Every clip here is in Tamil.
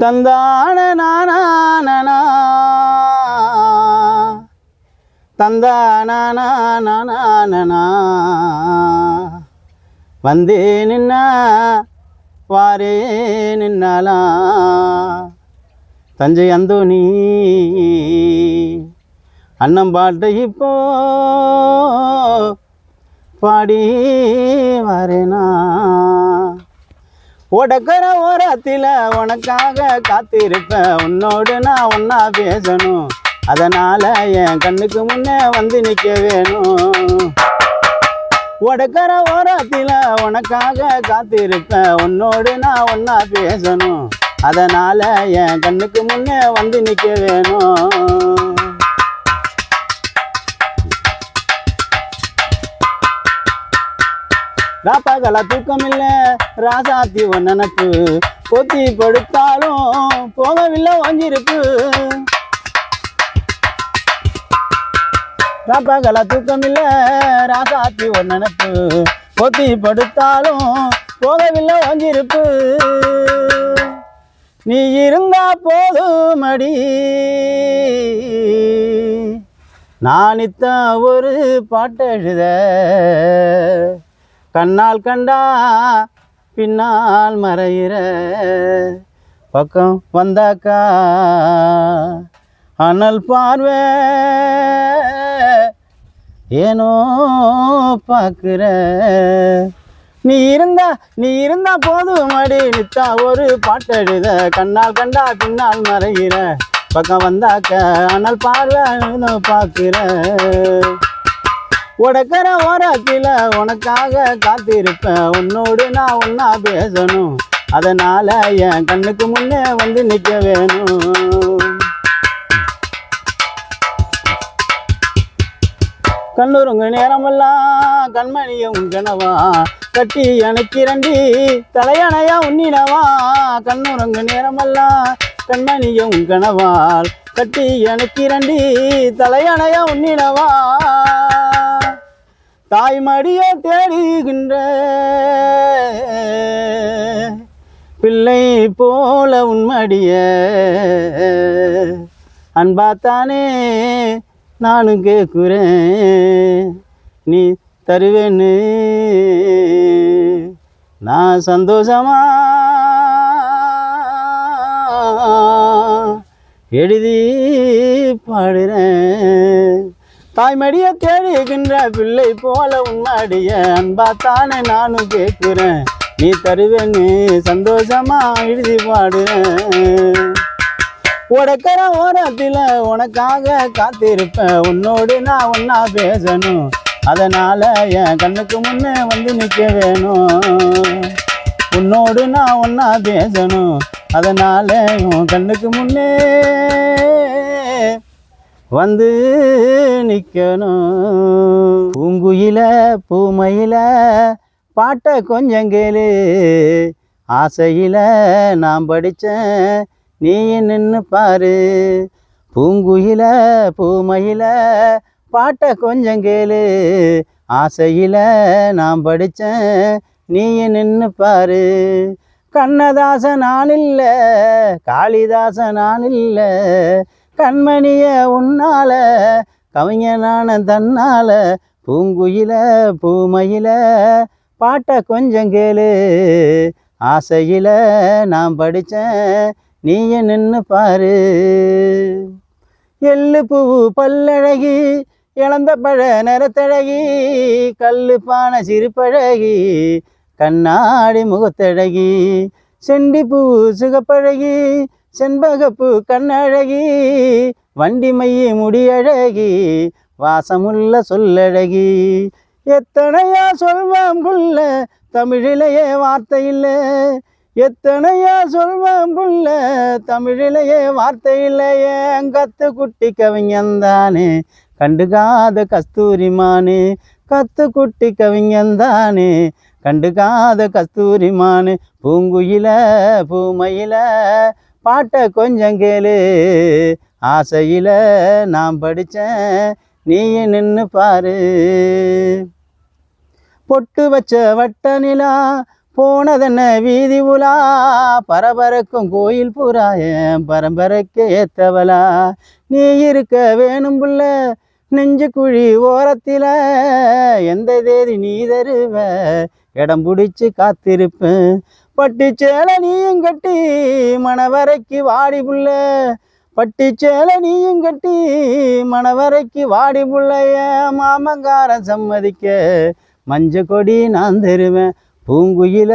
தந்தான நானா தந்தானா நானா வந்தே நின்னா வாரே நின்னாலா தஞ்சை அந்தோணி. அண்ணன் பாட்டு இப்போ பாடி வரேனா. உடக்கிற ஓரத்தில் உனக்காக காத்திருப்பேன். உன்னோடு நான் ஒன்றா பேசணும். அதனால் என் கண்ணுக்கு முன்னே வந்து நிற்க வேணும். உடக்கிற ஓரத்தில் உனக்காக காத்திருப்பேன். உன்னோடு நான் ஒன்றா பேசணும். அதனால் என் கண்ணுக்கு முன்னே வந்து நிற்க வேணும். ராப்பாகல தூக்கம் இல்ல ராசாத்தி உன் நினப்பு. கொத்தி படுத்தாலும் போகவில்லை வாங்கியிருப்பு ராப்பாகல தூக்கம் இல்ல ராசாத்தி உன் நினப்பு. கொத்தி படுத்தாலும் போகவில்லை வாங்கியிருப்பு நீ இருந்தா போதும் அடி. நானித்த ஒரு பாட்டெழுத. கண்ணால் கண்டா பின்னால் மறையிற. பக்கம் வந்தாக்கா அனல் பார்வை. ஏனோ பார்க்குற. நீ இருந்தா நீ இருந்தா போதும் அடி நித்தா ஒரு பாட்டெழுத கண்ணால் கண்டா பின்னால் மறையிற. பக்கம் வந்தாக்க அனல் பார்வை பார்க்குற. உடக்கிற ஓரத்தில் உனக்காக காத்திருப்பேன். உன்னோடு நான் ஒன்றா பேசணும். அதனால் என் கண்ணுக்கு முன்னே வந்து நிற்க வேணும். கண்ணுருங்க நேரமெல்லாம் கண்மணிய உன் கனவா. கட்டி அணைக்கிறண்டி தலையணையா உன்னினவா. கண்ணுறங்க நேரமெல்லாம் கண்மணிய உன் கனவால். கட்டி அணைக்கிறண்டி தலையணையா உன்னினவா. தாய்மடிய தேடுகின்ற பிள்ளை போல உன்மடிய அன்பாத்தானே நானும் கேட்குறேன். நீ தருவேன்னு நான் சந்தோஷமா எழுதி பாடுறேன். தாய்மடிய தேடுகின்ற பிள்ளை போல உன்மாடிய அன்பாத்தானே நானும் கேட்குறேன். நீ தருவேன்னு சந்தோஷமா எழுதி பாடுறேன் உடக்கிற ஓரத்தில் உனக்காக காத்திருப்பேன் உன்னோடு நான் ஒன்றா பேசணும். அதனால் என் கண்ணுக்கு முன்னே வந்து நிற்க வேணும். உன்னோடு நான் ஒன்றா பேசணும். அதனால் உன் கண்ணுக்கு முன்னே வந்து நிற்கணும் பூங்குயில பூமையில பாட்டை கொஞ்சம் கேளு. ஆசையில் நான் படித்தேன் நீ நின்று பாரு. பூங்குயில பூமையில பாட்டை கொஞ்சம் கேளு. ஆசையில் நான் படித்தேன் நீ நின்று பாரு. கண்ணதாச நான் இல்லை காளிதாச நான் இல்லை கண்மணிய உன்னால கவிஞனான தன்னால பூங்குயில பூமையில பாட்டை கொஞ்சம் கேளு. ஆசையில் நான் படித்தேன் நீயே நின்று பாரு. எள்ளு பூ பல்லழகி இழந்த பழ நிறத்தழகி கல்லு பானை சிறுபழகி கண்ணாடி முகத்தழகி செண்டி பூ சுகப்பழகி செண்பகப்பு கண்ணழகி வண்டி மைய முடியழகி வாசமுள்ள சொல்லழகி. எத்தனையா சொல்வாம் புள்ள தமிழிலேயே வார்த்தை இல்லை. எத்தனையா சொல்வாம் புள்ள தமிழிலேயே வார்த்தை இல்லையே கத்து குட்டி கவிஞந்தானே கண்டுகாத கஸ்தூரிமானே. கத்து குட்டி கவிஞந்தானே கண்டுகாத கஸ்தூரிமானே. பூங்குயில பூமையில பாட்டை கொஞ்சம் கேளு. ஆசையில் நான் படித்தேன் நீயே நின்று பாரு. பொட்டு வச்ச வட்ட நிலா போனதென்ன வீதி உலா. பரபரக்கும் கோயில் புறா என் பரம்பரைக்கு ஏத்தவளா. நீ இருக்க வேணும் புள்ள நெஞ்சு குழி ஓரத்தில். எந்த தேதி நீ தருவ? இடம் பிடிச்சி காத்திருப்பேன். பட்டிச்சேல சேலை நீயும் கட்டி மணவரைக்கு வாடி புள்ள. பட்டிச்சேல சேலை நீயும் கட்டி மணவரைக்கு வாடி புள்ளைய மாமங்காரன் சம்மதிக்க மஞ்ச கொடி நான் தருவேன். பூங்குயில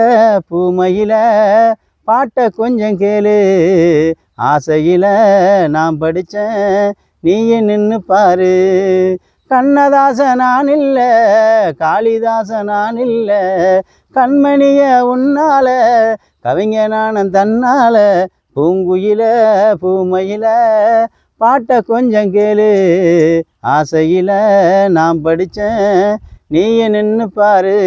பூமையில பாட்டை கொஞ்சம் கேளு. ஆசையில நான் படித்தேன் நீயே நின்று பாரு. கண்ணதாசனான் இல்லை காளிதாச இல்லை கண்மணிய உன்னால கவிஞ தன்னால பூங்குயில பூமையில பாட்டை கொஞ்சம் கேளு ஆசையில நான் படித்தேன் நீயே நின்று பாரு.